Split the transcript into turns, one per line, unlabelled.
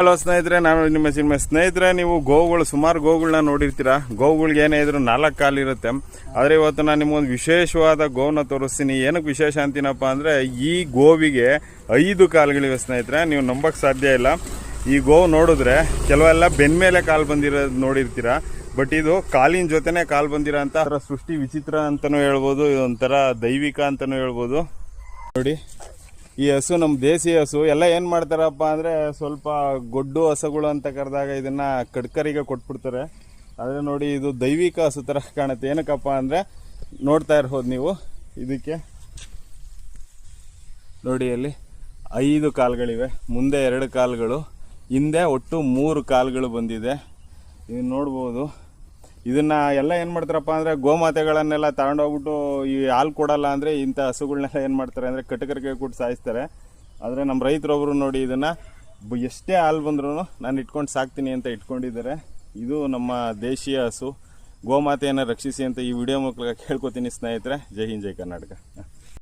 Hello ಸ್ನೇಹಿತರೆ, ನಾನು ನಿಮ್ಮ ಸಿನಿಮಾ ಸ್ನೇಹಿತರೆ, ನೀವು ಗೋವುಗಳು, ಸುಮಾರು ಗೋವುಗಳನ್ನ ನೋಡಿರ್ತೀರಾ? ಗೋವುಗಳಿಗೆ ಏನೇ ಇದ್ರು ನಾಲ್ಕು ಕಾಲು ಇರುತ್ತೆ. ಆದರೆ ಇವತ್ತು ನಾನು ನಿಮಗೊಂದು ವಿಶೇಷವಾದ ಗೋವನ್ನ ತೋರಿಸ್ತೀನಿ. ಏನಕ್ಕೆ ವಿಶೇಷ ಅಂತೀನಪ್ಪ ಅಂದರೆ, ಈ ಗೋವಿಗೆ ಐದು ಕಾಲುಗಳಿವೆ ಸ್ನೇಹಿತರೆ, ನೀವು ನಂಬಕ್ಕೆ ಸಾಧ್ಯ ಇಲ್ಲ. ಈ ಗೋವು ನೋಡಿದ್ರೆ ಕೆಲವೆಲ್ಲ ಬೆನ್ಮೇಲೆ ಕಾಲು ಬಂದಿರೋದು ನೋಡಿರ್ತೀರಾ. ಬಟ್ ಇದು ಕಾಲಿನ ಜೊತೆನೇ ಕಾಲು ಬಂದಿರೋ ಅಂತ ಸೃಷ್ಟಿ ವಿಚಿತ್ರ ಅಂತಲೂ ಹೇಳ್ಬೋದು, ಇದೊಂಥರ ದೈವಿಕ ಅಂತಲೂ ಹೇಳ್ಬೋದು. ನೋಡಿ. ಈ ಹಸು ನಮ್ಮ ದೇಸಿ ಹಸು. ಎಲ್ಲ ಏನು ಮಾಡ್ತಾರಪ್ಪ ಅಂದರೆ ಸ್ವಲ್ಪ ಗೊಡ್ಡು ಹಸುಗಳು ಅಂತ ಕರೆದಾಗ ಇದನ್ನು ಕಡ್ಕರಿಗೆ ಕೊಟ್ಬಿಡ್ತಾರೆ. ಆದರೆ ನೋಡಿ ಇದು ದೈವಿಕ ಹಸು ಥರ ಕಾಣುತ್ತೆ. ಏನಕ್ಕಪ್ಪ ಅಂದರೆ ನೋಡ್ತಾ ಇರ್ಬೋದು ನೀವು. ಇದಕ್ಕೆ ನೋಡಿ ಅಲ್ಲಿ ಐದು ಕಾಲುಗಳಿವೆ. ಮುಂದೆ ಎರಡು ಕಾಲುಗಳು, ಹಿಂದೆ ಒಟ್ಟು ಮೂರು ಕಾಲುಗಳು ಬಂದಿದೆ. ಇದು ನೋಡ್ಬೋದು. ಇದನ್ನ ಎಲ್ಲ ಏನು ಮಾಡ್ತಾರಪ್ಪ ಅಂದರೆ ಗೋಮಾತೆಗಳನ್ನೆಲ್ಲ ತಗೊಂಡೋಗ್ಬಿಟ್ಟು ಈ ಹಾಲು ಕೊಡಲ್ಲ ಅಂದರೆ ಇಂಥ ಹಸುಗಳನ್ನೆಲ್ಲ ಏನು ಮಾಡ್ತಾರೆ ಅಂದರೆ ಕಟಕರಿಗೆ ಕೊಟ್ಟು ಸಾಯಿಸ್ತಾರೆ. ಆದರೆ ನಮ್ಮ ರೈತರೊಬ್ಬರು ನೋಡಿ ಇದನ್ನು ಎಷ್ಟೇ ಹಾಲು ಬಂದ್ರೂ ನಾನು ಇಟ್ಕೊಂಡು ಸಾಕ್ತೀನಿ ಅಂತ ಇಟ್ಕೊಂಡಿದ್ದಾರೆ. ಇದು ನಮ್ಮ ದೇಶೀಯ ಹಸು. ಗೋಮಾತೆಯನ್ನು ರಕ್ಷಿಸಿ ಅಂತ ಈ ವಿಡಿಯೋ ಮೂಲಕ ಕೇಳ್ಕೊತೀನಿ ಸ್ನೇಹಿತರೆ. ಜೈ ಹಿಂದ್, ಜೈ ಕರ್ನಾಟಕ.